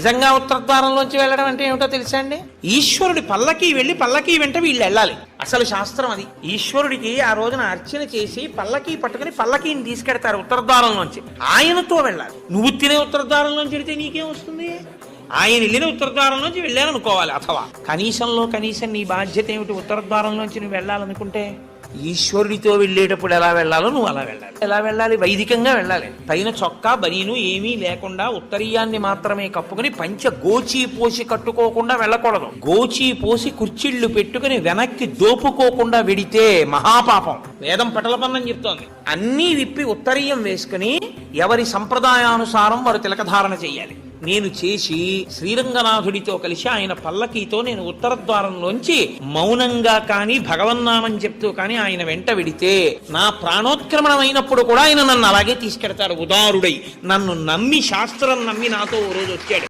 నిజంగా ఉత్తరద్వారంలోంచి వెళ్ళడం అంటే ఏమిటో తెలుసా అండి? ఈశ్వరుడి పల్లకి వెళ్ళి పల్లకి వెంట వీళ్ళు వెళ్ళాలి. అసలు శాస్త్రం అది. ఈశ్వరుడికి ఆ రోజున అర్చన చేసి పల్లకి పట్టుకుని పల్లకీని తీసుకెడతారు ఉత్తరద్వారంలోంచి ఆయనతో వెళ్ళాలి. నువ్వు తినే ఉత్తరద్వారంలోంచి వెళితే నీకేం వస్తుంది? ఆయన వెళ్ళిన ఉత్తరద్వారంలోంచి వెళ్ళాలనుకోవాలి అథవా. కనీసంలో కనీసం నీ బాధ్యత ఏమిటి ఉత్తరద్వారంలోంచి నువ్వు వెళ్ళాలనుకుంటే? ఈశ్వరుడితో వెళ్ళేటప్పుడు ఎలా వెళ్ళాలో నువ్వు అలా వెళ్ళాలి. ఎలా వెళ్ళాలి? వైదికంగా వెళ్ళాలి. పైన చొక్కా బనీను ఏమీ లేకుండా ఉత్తరీయాన్ని మాత్రమే కప్పుకుని పంచ గోచి పోసి కట్టుకోకుండా వెళ్ళకూడదు. గోచి పోసి కుర్చీళ్ళు పెట్టుకుని వెనక్కి దోపుకోకుండా వెడితే మహాపాపం. వేదం పటలపన్నం చెప్తోంది. అన్నీ విప్పి ఉత్తరీయం వేసుకుని ఎవరి సంప్రదాయానుసారం వారు తిలకధారణ చేయాలి. నేను చేసి శ్రీరంగనాథుడితో కలిసి ఆయన పల్లకీతో నేను ఉత్తర ద్వారంలోంచి మౌనంగా కాని భగవన్నామని చెప్తూ కానీ ఆయన వెంట వెడితే నా ప్రాణోత్క్రమణం అయినప్పుడు కూడా ఆయన నన్ను అలాగే తీసుకెడతాడు. ఉదారుడై నన్ను నమ్మి శాస్త్రం నమ్మి నాతో ఓ రోజు వచ్చాడు.